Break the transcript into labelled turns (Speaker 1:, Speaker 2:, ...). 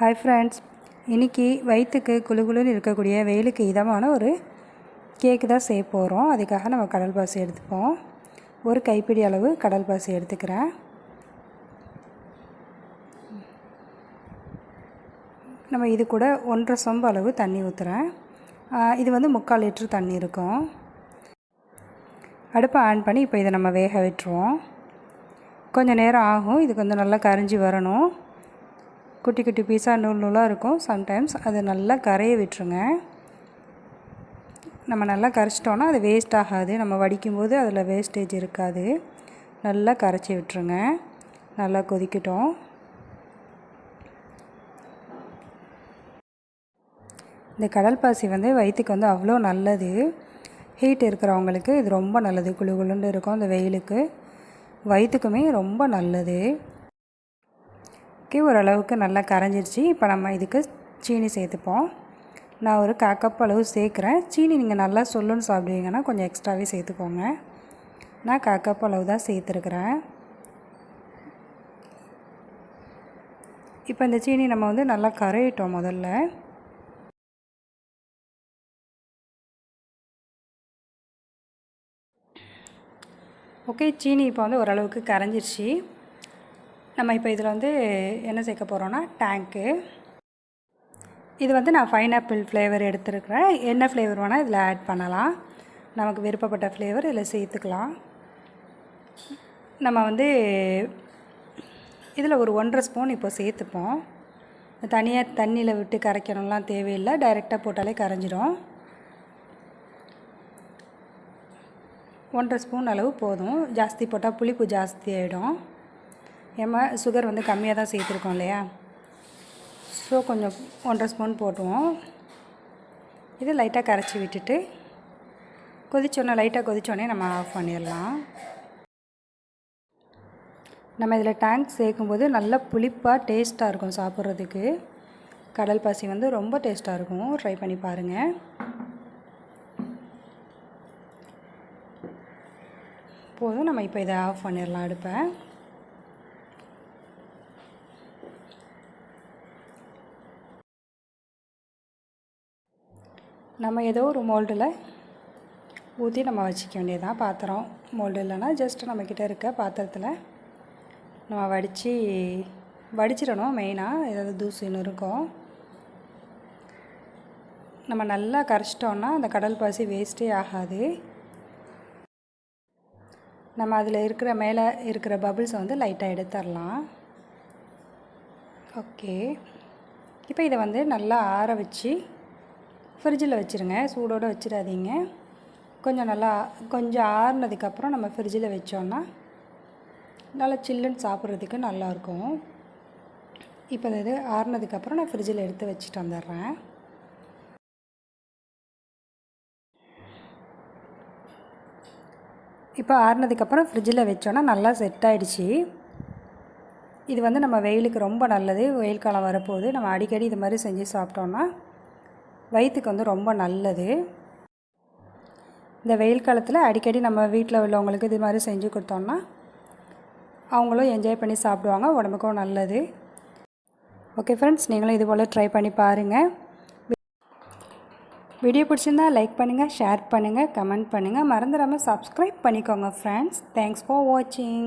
Speaker 1: Hi friends இன்றைக்கி வயிற்றுக்கு குளு குளுன்னு இருக்கக்கூடிய வெயிலுக்கு இதமான ஒரு கேக்கு தான் செய்ய போகிறோம் அதுக்காக நம்ம கடல் பாசி எடுத்துப்போம். ஒரு கைப்பிடி அளவு கடல் பாசி எடுத்துக்கிறேன். நம்ம இது கூட ஒன்றரை சொம்பு அளவு தண்ணி ஊற்றுறேன் இது வந்து முக்கால் லிட்ரு தண்ணி இருக்கும். அடுப்பை ஆன் பண்ணி இப்போ இதை நம்ம வேக விட்டுருவோம். கொஞ்சம் நேரம் ஆகும். இது கொஞ்சம் நல்லா கரைஞ்சி வரணும். குட்டி குட்டி பீஸாக நூல் நூலாக இருக்கும். சம்டைம்ஸ் அது நல்லா கரைய விட்டுருங்க. நம்ம நல்லா கரைச்சிட்டோன்னா அது வேஸ்ட் ஆகாது. நம்ம வடிக்கும்போது அதில் வேஸ்டேஜ் இருக்காது. நல்லா கரைச்சி விட்டுருங்க. நல்லா கொதிக்கட்டும். இந்த கடல் பாசி வந்து வயிற்றுக்கு வந்து அவ்வளோ நல்லது. ஹீட் இருக்கிறவங்களுக்கு இது ரொம்ப நல்லது. குளு குளுன்னு இருக்கும் இந்த வெயிலுக்கு. வயிற்றுக்குமே ரொம்ப நல்லது. ஓகே ஓரளவுக்கு நல்லா கரைஞ்சிருச்சு. இப்போ நம்ம இதுக்கு சீனி சேர்த்துப்போம். நான் ஒரு கா கப் அளவு சேர்க்குறேன். சீனி நீங்கள் நல்லா சொல்லுன்னு சாப்பிடுவீங்கன்னா கொஞ்சம் எக்ஸ்ட்ராவே சேர்த்துக்கோங்க. நான் கா கப் அளவு தான் சேர்த்துருக்குறேன். இப்போ இந்த சீனி நம்ம வந்து நல்லா கரையிட்டோம் முதல்ல. ஓகே சீனி இப்போ வந்து ஓரளவுக்கு கரைஞ்சிருச்சு. நம்ம இப்போ இதில் வந்து என்ன சேர்க்க போகிறோன்னா டேங்க்கு இது வந்து நான் பைனாப்பிள் ஃப்ளேவர் எடுத்துருக்கிறேன். என்ன ஃப்ளேவர் வேணால் இதில் ஆட் பண்ணலாம். நமக்கு விருப்பப்பட்ட ஃப்ளேவர் இதில் சேர்த்துக்கலாம். நம்ம வந்து இதில் ஒரு ஒன்றரை ஸ்பூன் இப்போ சேர்த்துப்போம். தனியாக தண்ணியில் விட்டு கரைக்கணும்லாம் தேவையில்லை. டைரெக்டாக போட்டாலே கரைஞ்சிடும். ஒன்றரை ஸ்பூன் அளவு போதும். ஜாஸ்தி போட்டால் புளிப்பு ஜாஸ்தி ஆகிடும் ஏமா சுகர் வந்து கம்மியாக தான் சேர்த்துருக்கோம் இல்லையா? ஸோ கொஞ்சம் ஒன்றரை ஸ்பூன் போட்டுவோம். இது லைட்டாக கரைச்சி விட்டுட்டு கொதிச்சோன்னே லைட்டாக கொதிச்சோடனே நம்ம ஆஃப் பண்ணிடலாம். நம்ம இதில் டேங்க் சேர்க்கும்போது நல்லா புளிப்பாக டேஸ்ட்டாக இருக்கும் சாப்பிட்றதுக்கு. கடல் பாசி வந்து ரொம்ப டேஸ்ட்டாக இருக்கும். ட்ரை பண்ணி பாருங்கள் போதும் நம்ம இப்போ இதை ஆஃப் பண்ணிடலாம் அடுப்பை. நம்ம ஏதோ ஒரு மோல்டில் ஊற்றி நம்ம வச்சுக்க வேண்டியதான் பாத்திரம். மோல்டு இல்லைன்னா ஜஸ்ட் நம்மக்கிட்ட இருக்க பாத்திரத்தில் நம்ம வடித்து வடிச்சிடணும் மெயினாக ஏதாவது தூசின்னு இருக்கும். நம்ம நல்லா கரைச்சிட்டோன்னா அந்த கடல் பாசி வேஸ்ட்டே ஆகாது. நம்ம அதில் இருக்கிற மேலே இருக்கிற பபுள்ஸை வந்து லைட்டாக எடுத்துடலாம். ஓகே இப்போ இதை வந்து நல்லா ஆற வச்சு ஃப்ரிட்ஜில் வச்சுருங்க. சூடோடு வச்சிடாதீங்க. கொஞ்சம் நல்லா கொஞ்சம் ஆறுனதுக்கப்புறம் நம்ம ஃப்ரிட்ஜில் வச்சோன்னா நல்லா சில்லுன்னு சாப்பிட்றதுக்கு நல்லாயிருக்கும் இப்போ இது ஆறுனதுக்கப்புறம் நான் ஃப்ரிட்ஜில் எடுத்து வச்சுட்டு வந்துடுறேன். இப்போ ஆறுனதுக்கப்புறம் ஃப்ரிட்ஜில் வச்சோன்னா நல்லா செட் ஆகிடுச்சி இது வந்து நம்ம வெயிலுக்கு ரொம்ப நல்லது. வெயில் காலம் வரப்போகுது. நம்ம அடிக்கடி இது மாதிரி செஞ்சு சாப்பிட்டோன்னா வயிற்றுக்கு வந்து ரொம்ப நல்லது. இந்த வெயில் காலத்தில் அடிக்கடி நம்ம வீட்டில் உள்ளவங்களுக்கு இது மாதிரி செஞ்சு கொடுத்தோன்னா அவங்களும் என்ஜாய் பண்ணி சாப்பிடுவாங்க உடம்புக்கும் நல்லது. ஓகே ஃப்ரெண்ட்ஸ் நீங்களும் இது போல் ட்ரை பண்ணி பாருங்கள் வீடியோ பிடிச்சிருந்தா லைக் பண்ணுங்கள் ஷேர் பண்ணுங்கள் கமெண்ட் பண்ணுங்கள் மறந்துடாமல் சப்ஸ்கிரைப் பண்ணிக்கோங்க ஃப்ரெண்ட்ஸ் தேங்க்ஸ் ஃபார் வாட்சிங்